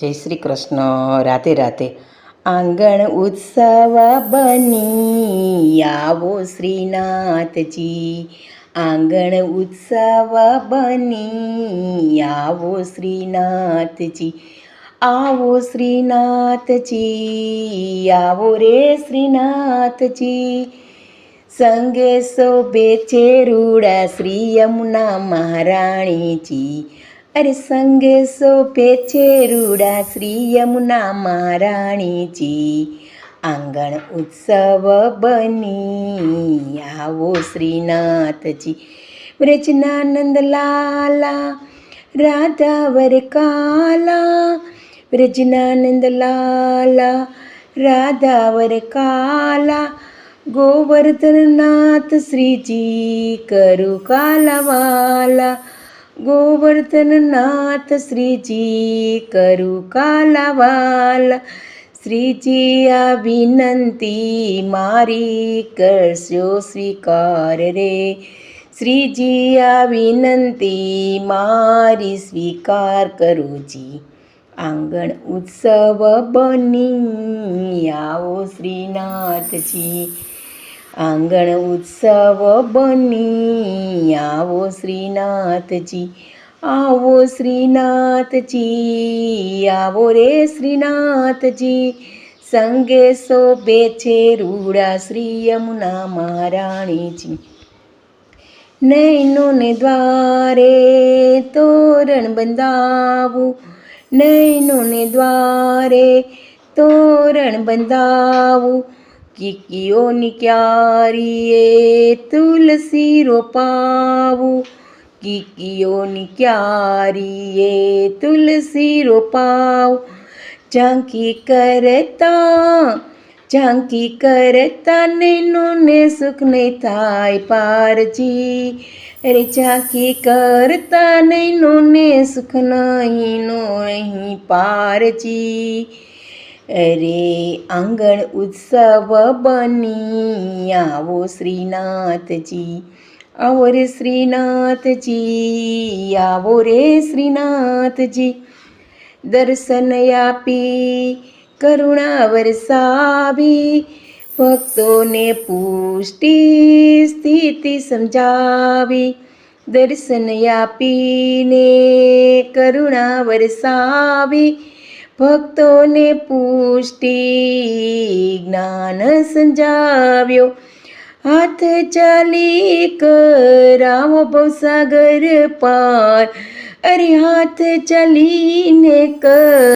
જય શ્રી કૃષ્ણ. રાતે રાતે આંગણ ઉત્સવ બની આવો શ્રીનાથજી. આંગણ ઉત્સવ બની આવો શ્રીનાથજી. આવો શ્રીનાથજી, આવો રે શ્રીનાથજી. સંગે શોભે છે રૂડા શ્રી યમુના મહારાણીજી. અરે સંગે શોભે છે રૂડા શ્રી યમુના મહારાણીજી આંગણ ઉત્સવ બની આવો શ્રીનાથજી વ્રજનાનંદ લાલા રાધા વર કાલા વ્રજનાનંદ લાલા રાધા વર કાલા ગોવર્ધનનાથ શ્રીજી કરું કાલાવાલા ગોવર્ધનનાથ શ્રીજી કરું કાલાવાલા શ્રીજી આ વિનંતી મારી કરશો સ્વીકાર રે. શ્રીજી આ વિનંતી મારી સ્વીકાર કરું જી. આંગણ ઉત્સવ બની, આવો શ્રીનાથજી. આંગણ ઉત્સવ બની. આવો શ્રીનાથજી આવો શ્રીનાથજી, આવો રે શ્રીનાથજી. સંગે શોભે છે રૂડા શ્રી યમુના મહારાણીજી. નૈનોને દ્વારે તોરણ બંધાવું. નૈનોને દ્વારે તોરણ બંધાવું. કીકીઓની ક્યારીએ તુલસી રોપાવું. કીકીઓની ક્યારીએ તુલસી રોપાવ. ઝાંકી કરતા ઝાંકી કરતા નૈનોને સુખ નહીં થાય પારજી. અરે ઝાંકી કરતા નૈનોને સુખ નહીં નો અહીં પારજી. અરે આંગણ ઉત્સવ બની આવો શ્રીનાથજી આવો રે શ્રીનાથજી આવો રે શ્રીનાથજી દર્શન આપી કરુણા વરસાવી ભક્તોને પુષ્ટિ સ્થિતિ સમજાવી દર્શન આપીને કરુણા વરસાવી ભક્તોને પુષ્ટિ જ્ઞાન સંજાવ્યો. હાથ ચાલી કરાવો ભવસાગર પાર. અરે હાથ ચાલીને કર